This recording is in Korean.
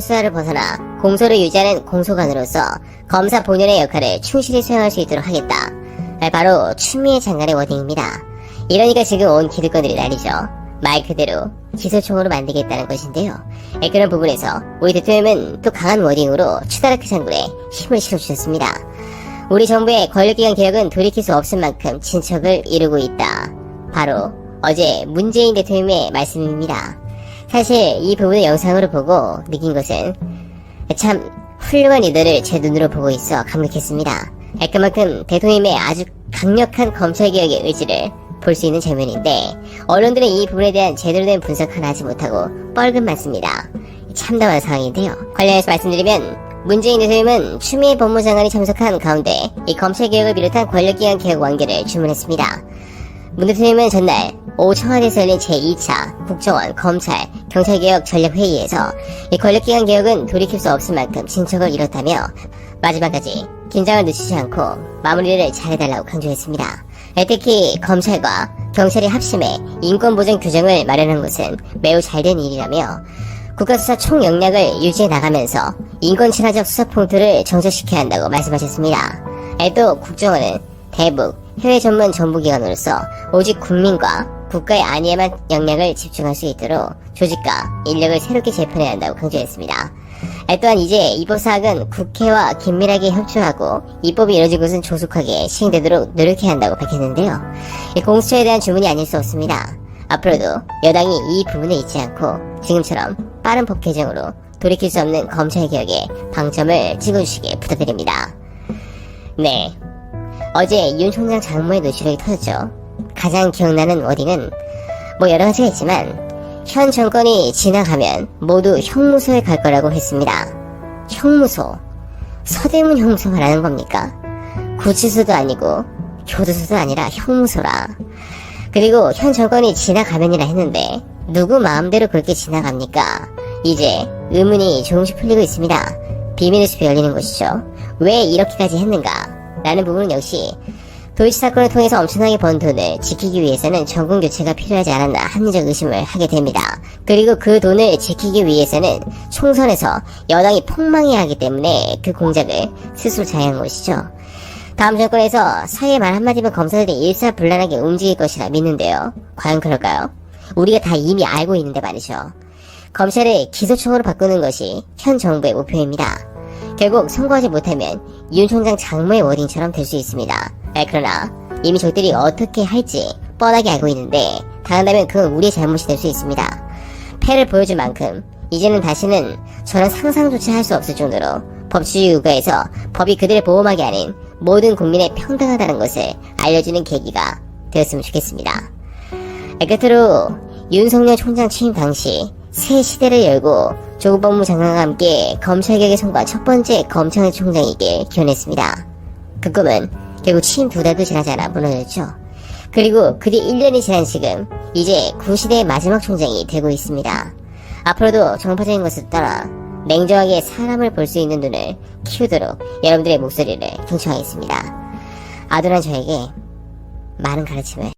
수사를 벗어나 공소를 유지하는 공소관으로서 검사 본연의 역할을 충실히 수행할 수 있도록 하겠다. 바로 추미애 장관의 워딩입니다. 이러니까 지금 온 기득권들이 난리죠. 말 그대로 기소총으로 만들겠다는 것인데요. 예, 그런 부분에서 우리 대통령은 또 강한 워딩으로 추다라크 장군에 힘을 실어주셨습니다. 우리 정부의 권력기관 개혁은 돌이킬 수 없을 만큼 진척을 이루고 있다. 바로 어제 문재인 대통령의 말씀입니다. 사실 이 부분을 영상으로 보고 느낀 것은 참 훌륭한 리더를 제 눈으로 보고 있어 감격했습니다. 예, 그만큼 대통령의 아주 강력한 검찰개혁의 의지를 볼 수 있는 장면인데 언론들은 이 부분에 대한 제대로 된 분석 하나 하지 못하고 뻘금 맞습니다. 참담한 상황인데요. 관련해서 말씀드리면 문재인 대통령은 추미애 법무장관이 참석한 가운데 이 검찰개혁을 비롯한 권력기관 개혁 완결을 주문했습니다. 문 대통령은 전날 오후 청와대에서 열린 제2차 국정원, 검찰, 경찰개혁 전략회의에서 이 권력기관 개혁은 돌이킬 수 없을 만큼 진척을 이뤘다며 마지막까지 긴장을 늦추지 않고 마무리를 잘해달라고 강조했습니다. 특히 검찰과 경찰이 합심해 인권보장 규정을 마련한 것은 매우 잘된 일이라며 국가수사 총 역량을 유지해 나가면서 인권 친화적 수사 포인트를 정착시켜야 한다고 말씀하셨습니다. 또 국정원은 대북, 해외 전문 정부기관으로서 오직 국민과 국가의 안위에만 역량을 집중할 수 있도록 조직과 인력을 새롭게 재편해야 한다고 강조했습니다. 또한 이제 입법사학은 국회와 긴밀하게 협조하고 입법이 이뤄진 것은 조속하게 시행되도록 노력해야 한다고 밝혔는데요. 이 공수처에 대한 주문이 아닐 수 없습니다. 앞으로도 여당이 이 부분을 잊지 않고 지금처럼 빠른 법 개정으로 돌이킬 수 없는 검찰 개혁에 방점을 찍어주시길 부탁드립니다. 네. 어제 윤 총장 장모의 노출력이 터졌죠. 가장 기억나는 워딩은 뭐 여러 가지가 있지만 현 정권이 지나가면 모두 형무소에 갈 거라고 했습니다. 형무소. 서대문 형무소 말하는 겁니까? 구치소도 아니고 교도소도 아니라 형무소라. 그리고 현 정권이 지나가면이라 했는데 누구 마음대로 그렇게 지나갑니까? 이제 의문이 조금씩 풀리고 있습니다. 비밀의 숲이 열리는 것이죠. 왜 이렇게까지 했는가? 라는 부분은 역시 도이치 사건을 통해서 엄청나게 번 돈을 지키기 위해서는 정권 교체가 필요하지 않았나 합리적 의심을 하게 됩니다. 그리고 그 돈을 지키기 위해서는 총선에서 여당이 폭망해야 하기 때문에 그 공작을 스스로 자행한 것이죠. 다음 정권에서 사회 말 한마디면 검사들이 일사불란하게 움직일 것이라 믿는데요. 과연 그럴까요? 우리가 다 이미 알고 있는데 말이죠. 검찰을 기소청으로 바꾸는 것이 현 정부의 목표입니다. 결국 선거하지 못하면 윤 총장 장모의 워딩처럼 될 수 있습니다. 아, 그러나 이미 적들이 어떻게 할지 뻔하게 알고 있는데 당한다면 그건 우리의 잘못이 될 수 있습니다. 패를 보여줄 만큼 이제는 다시는 저런 상상조차 할 수 없을 정도로 법치주의 국가에서 법이 그들을 보호하게 하는 모든 국민의 평등하다는 것을 알려주는 계기가 되었으면 좋겠습니다. 아, 끝으로 윤석열 총장 취임 당시 새 시대를 열고 조국 법무 장관과 함께 검찰개혁의 성과 첫 번째 검찰총장이길 기원했습니다. 그 꿈은 결국 취임 두 달도 지나지 않아 무너졌죠. 그리고 그 뒤 1년이 지난 지금 이제 구시대의 마지막 총장이 되고 있습니다. 앞으로도 정파적인 것을 떠나 냉정하게 사람을 볼 수 있는 눈을 키우도록 여러분들의 목소리를 경청하겠습니다. 아둔한 저에게 많은 가르침을